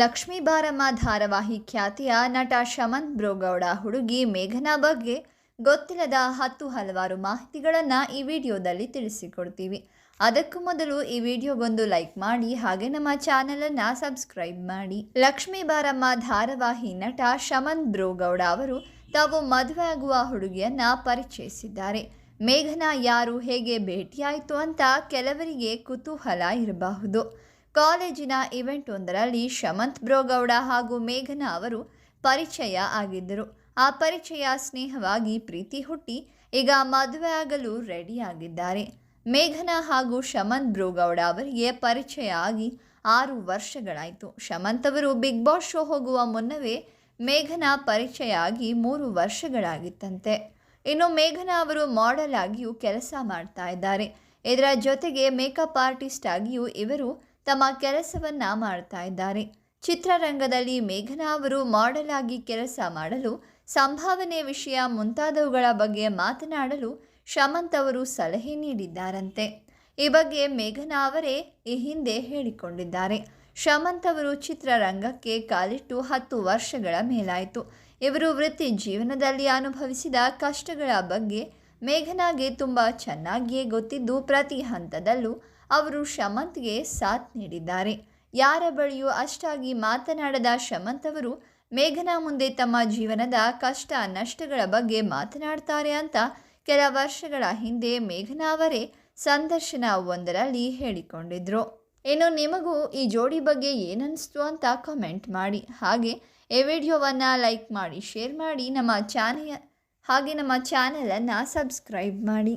ಲಕ್ಷ್ಮೀ ಬಾರಮ್ಮ ಧಾರಾವಾಹಿ ಖ್ಯಾತಿಯ ನಟ ಶಮಂತ್ ಬ್ರೋಗೌಡ ಹುಡುಗಿ ಮೇಘನಾ ಬಗ್ಗೆ ಗೊತ್ತಿಲ್ಲದ ಹತ್ತು ಹಲವಾರು ಮಾಹಿತಿಗಳನ್ನು ಈ ವಿಡಿಯೋದಲ್ಲಿ ತಿಳಿಸಿಕೊಡ್ತೀವಿ. ಅದಕ್ಕೂ ಮೊದಲು ಈ ವಿಡಿಯೋಗೊಂದು ಲೈಕ್ ಮಾಡಿ, ಹಾಗೆ ನಮ್ಮ ಚಾನಲನ್ನು ಸಬ್ಸ್ಕ್ರೈಬ್ ಮಾಡಿ. ಲಕ್ಷ್ಮೀ ಬಾರಮ್ಮ ಧಾರಾವಾಹಿ ನಟ ಶಮಂತ್ ಬ್ರೋಗೌಡ ಅವರು ತಾವು ಮದುವೆ ಆಗುವ ಹುಡುಗಿಯನ್ನ ಪರಿಚಯಿಸಿದ್ದಾರೆ. ಮೇಘನಾ ಯಾರು, ಹೇಗೆ ಭೇಟಿಯಾಯಿತು ಅಂತ ಕೆಲವರಿಗೆ ಕುತೂಹಲ ಇರಬಹುದು. ಕಾಲೇಜಿನ ಇವೆಂಟ್ ಒಂದರಲ್ಲಿ ಶಮಂತ್ ಬ್ರೋಗೌಡ ಹಾಗೂ ಮೇಘನಾ ಅವರು ಪರಿಚಯ ಆಗಿದ್ದರು. ಆ ಪರಿಚಯ ಸ್ನೇಹವಾಗಿ ಪ್ರೀತಿ ಹುಟ್ಟಿ ಈಗ ಮದುವೆ ಆಗಲು ರೆಡಿಯಾಗಿದ್ದಾರೆ. ಮೇಘನಾ ಹಾಗೂ ಶಮಂತ್ ಬ್ರೋಗೌಡ ಅವರಿಗೆ ಪರಿಚಯ ಆಗಿ ಆರು ವರ್ಷಗಳಾಯಿತು. ಶಮಂತ್ ಅವರು ಬಿಗ್ ಬಾಸ್ ಶೋ ಹೋಗುವ ಮುನ್ನವೇ ಮೇಘನಾ ಪರಿಚಯ ಆಗಿ ಮೂರು ವರ್ಷಗಳಾಗಿತ್ತಂತೆ. ಇನ್ನು ಮೇಘನಾ ಅವರು ಮಾಡೆಲ್ ಆಗಿಯೂ ಕೆಲಸ ಮಾಡ್ತಾ ಇದ್ದಾರೆ. ಇದರ ಜೊತೆಗೆ ಮೇಕಪ್ ಆರ್ಟಿಸ್ಟ್ ಆಗಿಯೂ ಇವರು ತಮ್ಮ ಕೆಲಸವನ್ನ ಮಾಡ್ತಾ ಇದ್ದಾರೆ. ಚಿತ್ರರಂಗದಲ್ಲಿ ಮೇಘನಾ ಅವರು ಮಾಡೆಲ್ ಆಗಿ ಕೆಲಸ ಮಾಡಲು, ಸಂಭಾವನೆ ವಿಷಯ ಮುಂತಾದವುಗಳ ಬಗ್ಗೆ ಮಾತನಾಡಲು ಶಮಂತ್ ಅವರು ಸಲಹೆ ನೀಡಿದ್ದಾರಂತೆ. ಈ ಬಗ್ಗೆ ಮೇಘನಾ ಅವರೇ ಈ ಹಿಂದೆ ಹೇಳಿಕೊಂಡಿದ್ದಾರೆ. ಶಮಂತ್ ಅವರು ಚಿತ್ರರಂಗಕ್ಕೆ ಕಾಲಿಟ್ಟು ಹತ್ತು ವರ್ಷಗಳ ಮೇಲಾಯಿತು. ಇವರು ವೃತ್ತಿ ಜೀವನದಲ್ಲಿ ಅನುಭವಿಸಿದ ಕಷ್ಟಗಳ ಬಗ್ಗೆ ಮೇಘನಾಗೆ ತುಂಬ ಚೆನ್ನಾಗಿಯೇ ಗೊತ್ತಿದ್ದು, ಪ್ರತಿ ಹಂತದಲ್ಲೂ ಅವರು ಶಮಂತ್ಗೆ ಸಾಥ್ ನೀಡಿದ್ದಾರೆ. ಯಾರ ಬಳಿಯೂ ಅಷ್ಟಾಗಿ ಮಾತನಾಡದ ಶಮಂತ್ ಅವರು, ಮೇಘನಾ ಮುಂದೆ ತಮ್ಮ ಜೀವನದ ಕಷ್ಟ, ನಷ್ಟಗಳ ಬಗ್ಗೆ ಮಾತನಾಡ್ತಾರೆ ಅಂತ ಕೆಲ ವರ್ಷಗಳ ಹಿಂದೆ ಮೇಘನಾ ಅವರೇ ಸಂದರ್ಶನ ಒಂದರಲ್ಲಿ ಹೇಳಿಕೊಂಡಿದ್ರು. ಏನು ನಿಮಗೂ ಈ ಜೋಡಿ ಬಗ್ಗೆ ಏನನ್ನಿಸ್ತು ಅಂತ ಕಮೆಂಟ್ ಮಾಡಿ. ಹಾಗೆ ಈ ವಿಡಿಯೋವನ್ನು ಲೈಕ್ ಮಾಡಿ, ಶೇರ್ ಮಾಡಿ, ನಮ್ಮ ಚಾನೆಲ್, ಹಾಗೆ ನಮ್ಮ ಚಾನಲನ್ನು ಸಬ್ಸ್ಕ್ರೈಬ್ ಮಾಡಿ.